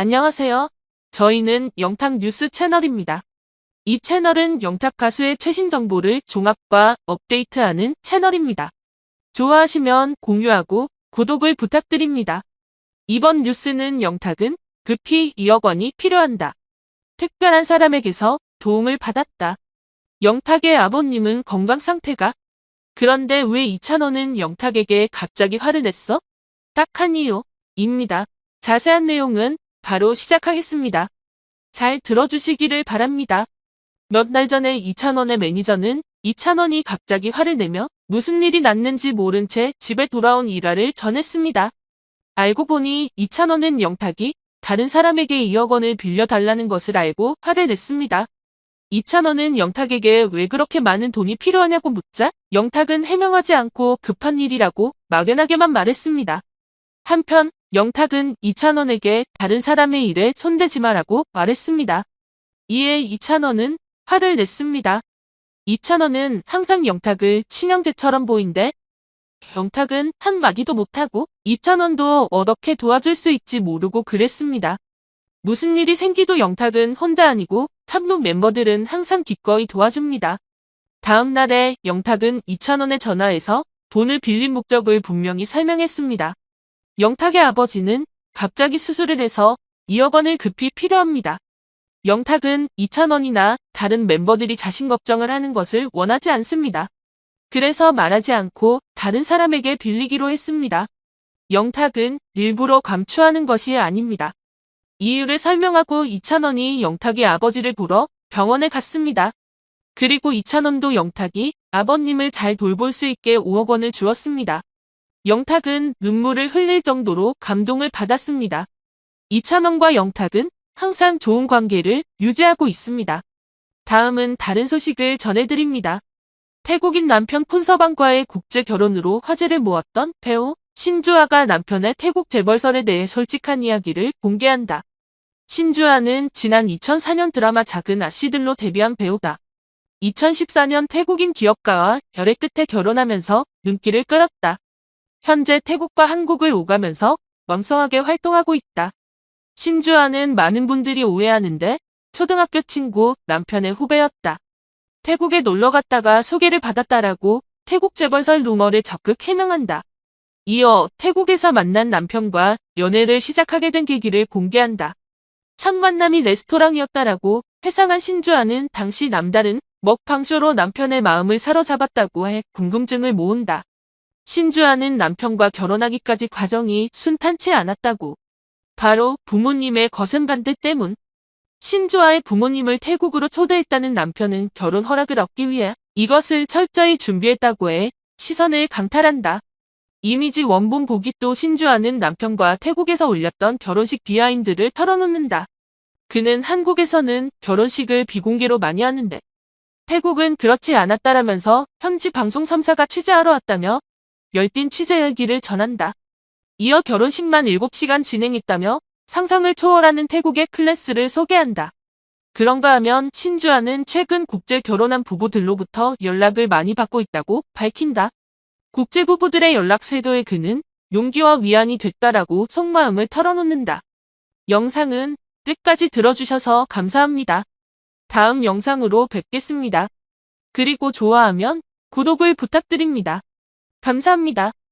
안녕하세요. 저희는 영탁 뉴스 채널입니다. 이 채널은 영탁 가수의 최신 정보를 종합과 업데이트하는 채널입니다. 좋아하시면 공유하고 구독을 부탁드립니다. 이번 뉴스는 영탁은 급히 2억 원이 필요한다. 특별한 사람에게서 도움을 받았다. 영탁의 아버님은 건강 상태가 그런데 왜 이찬원은 영탁에게 갑자기 화를 냈어? 딱 한 이유, 입니다. 자세한 내용은 바로 시작하겠습니다. 잘 들어주시기를 바랍니다. 몇 날 전에 이찬원의 매니저는 이찬원이 갑자기 화를 내며 무슨 일이 났는지 모른 채 집에 돌아온 일화를 전했습니다. 알고 보니 이찬원은 영탁이 다른 사람에게 2억 원을 빌려달라는 것을 알고 화를 냈습니다. 이찬원은 영탁에게 왜 그렇게 많은 돈이 필요하냐고 묻자 영탁은 해명하지 않고 급한 일이라고 막연하게만 말했습니다. 한편 영탁은 이찬원에게 다른 사람의 일에 손대지 마라고 말했습니다. 이에 이찬원은 화를 냈습니다. 이찬원은 항상 영탁을 친형제처럼 보인대 영탁은 한마디도 못하고 이찬원도 어떻게 도와줄 수 있지 모르고 그랬습니다. 무슨 일이 생기도 영탁은 혼자 아니고 탑룸 멤버들은 항상 기꺼이 도와줍니다. 다음 날에 영탁은 이찬원에 전화해서 돈을 빌린 목적을 분명히 설명했습니다. 영탁의 아버지는 갑자기 수술을 해서 2억 원을 급히 필요합니다. 영탁은 이찬원이나 다른 멤버들이 자신 걱정을 하는 것을 원하지 않습니다. 그래서 말하지 않고 다른 사람에게 빌리기로 했습니다. 영탁은 일부러 감추하는 것이 아닙니다. 이유를 설명하고 이찬원이 영탁의 아버지를 보러 병원에 갔습니다. 그리고 이찬원도 영탁이 아버님을 잘 돌볼 수 있게 5억 원을 주었습니다. 영탁은 눈물을 흘릴 정도로 감동을 받았습니다. 이찬원과 영탁은 항상 좋은 관계를 유지하고 있습니다. 다음은 다른 소식을 전해드립니다. 태국인 남편 푼서방과의 국제 결혼으로 화제를 모았던 배우 신주아가 남편의 태국 재벌설에 대해 솔직한 이야기를 공개한다. 신주아는 지난 2004년 드라마 작은 아씨들로 데뷔한 배우다. 2014년 태국인 기업가와 열애 끝에 결혼하면서 눈길을 끌었다. 현재 태국과 한국을 오가면서 왕성하게 활동하고 있다. 신주아는 많은 분들이 오해하는데 초등학교 친구 남편의 후배였다. 태국에 놀러 갔다가 소개를 받았다라고 태국 재벌설 루머를 적극 해명한다. 이어 태국에서 만난 남편과 연애를 시작하게 된 계기를 공개한다. 첫 만남이 레스토랑이었다라고 회상한 신주아는 당시 남다른 먹방쇼로 남편의 마음을 사로잡았다고 해 궁금증을 모은다. 신주아는 남편과 결혼하기까지 과정이 순탄치 않았다고. 바로 부모님의 거센 반대 때문. 신주아의 부모님을 태국으로 초대했다는 남편은 결혼 허락을 얻기 위해 이것을 철저히 준비했다고 해 시선을 강탈한다. 이미지 원본 보기 또 신주아는 남편과 태국에서 올렸던 결혼식 비하인드를 털어놓는다. 그는 한국에서는 결혼식을 비공개로 많이 하는데 태국은 그렇지 않았다라면서 현지 방송 3사가 취재하러 왔다며 열띤 취재 열기를 전한다. 이어 결혼식만 7시간 진행했다며 상상을 초월하는 태국의 클래스를 소개한다. 그런가 하면 신주아는 최근 국제 결혼한 부부들로부터 연락을 많이 받고 있다고 밝힌다. 국제 부부들의 연락 쇄도에 그는 용기와 위안이 됐다라고 속마음을 털어놓는다. 영상은 끝까지 들어주셔서 감사합니다. 다음 영상으로 뵙겠습니다. 그리고 좋아하면 구독을 부탁드립니다. 감사합니다.